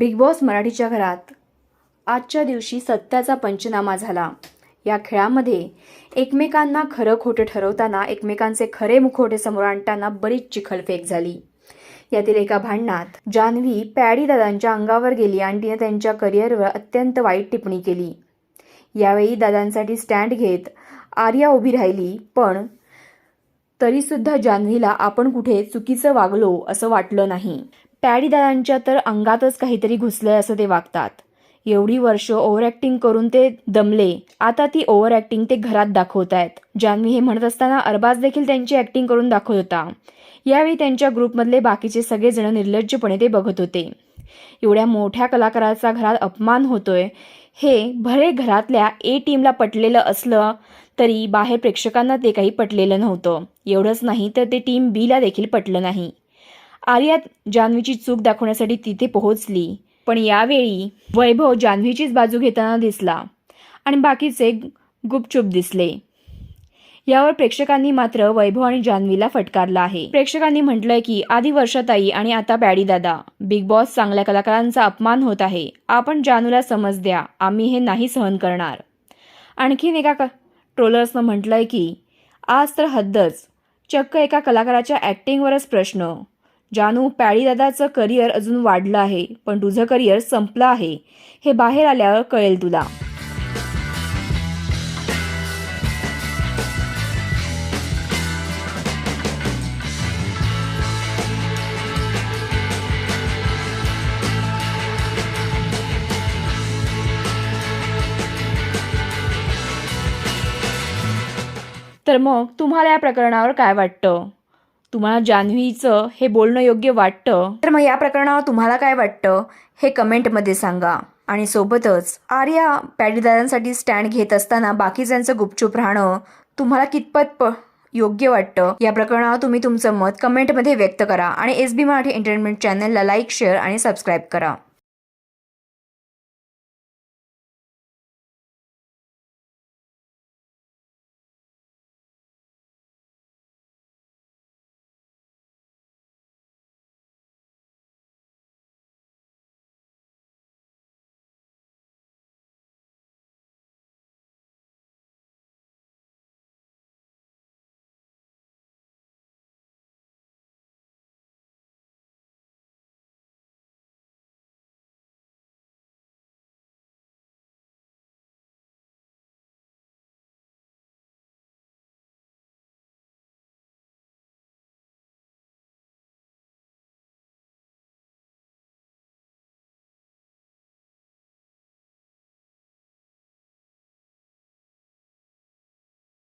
Big boss मराठीच्या घरात आजच्या दिवशी सत्याचा पंचनामा झाला. या खेळामध्ये एकमेकांना खरं खोटं ठरवताना एकमेकांचे खरे मुखोटे समोर आणताना बरीच चिखलफेक झाली. यातील एका भांडणात जान्हवी पॅडी दादांच्या अंगावर गेली आणि तिने त्यांच्या करिअरवर अत्यंत वाईट टिप्पणी केली. यावेळी दादांसाठी स्टँड घेत आर्या उभी राहिली पण तरीसुद्धा जान्हवीला आपण कुठे चुकीचं वागलो असं वाटलं नाही. पॅडीदारांच्या तर अंगातच काहीतरी घुसलंय असं ते वागतात. एवढी वर्ष ओव्हर ॲक्टिंग करून ते दमले. आता ती ओव्हर ॲक्टिंग ते घरात दाखवत आहेत जान्हवी हे म्हणत असताना अरबाज देखील त्यांची ॲक्टिंग करून दाखवत होता. यावेळी त्यांच्या ग्रुपमधले बाकीचे सगळेजण निर्लज्जपणे ते बघत होते. एवढ्या मोठ्या कलाकाराचा घरात अपमान होतोय. हे भले घरातल्या ए टीमला पटलेलं असलं तरी बाहेर प्रेक्षकांना ते काही पटलेलं नव्हतं. एवढंच नाही तर ते टीम बीला देखील पटलं नाही. आर्यात जान्हवीची चूक दाखवण्यासाठी तिथे पोहोचली. पण यावेळी वैभव जान्हवीचीच बाजू घेताना दिसला आणि बाकीचे गुपचूप दिसले. यावर प्रेक्षकांनी मात्र वैभव आणि जान्हवीला फटकारला आहे. प्रेक्षकांनी म्हटलंय की आधी वर्षाताई आणि आता बॅडी दादा. बिग बॉस चांगल्या कलाकारांचा अपमान होत आहे. आपण जानूला समज द्या. आम्ही हे नाही सहन करणार. आणखीन एका क ट्रोलर्सनं म्हटलंय की आज तर हद्दच. चक्क एका कलाकाराच्या ॲक्टिंगवरच प्रश्न. जानू पॅळीदादाचं करिअर अजून वाढलं आहे पण तुझं करिअर संपलं आहे. हे बाहेर आल्यावर कळेल तुला. तर मग तुम्हाला या प्रकरणावर काय वाटतं? तुम्हाला जान्हवीचं हे बोलणं योग्य वाटतं? तर मग या प्रकरणावर तुम्हाला काय वाटतं? हे कमेंटमध्ये सांगा. आणि सोबतच आर्या पॅडीदारांसाठी स्टँड घेत असताना बाकीच्यांचं गुपचूप राहणं तुम्हाला कितपत प योग्य वाटतं? या प्रकरणावर तुम्ही तुमचं मत कमेंटमध्ये व्यक्त करा. आणि एस बी मराठी एंटरटेनमेंट चॅनलला लाईक शेअर आणि सबस्क्राईब करा.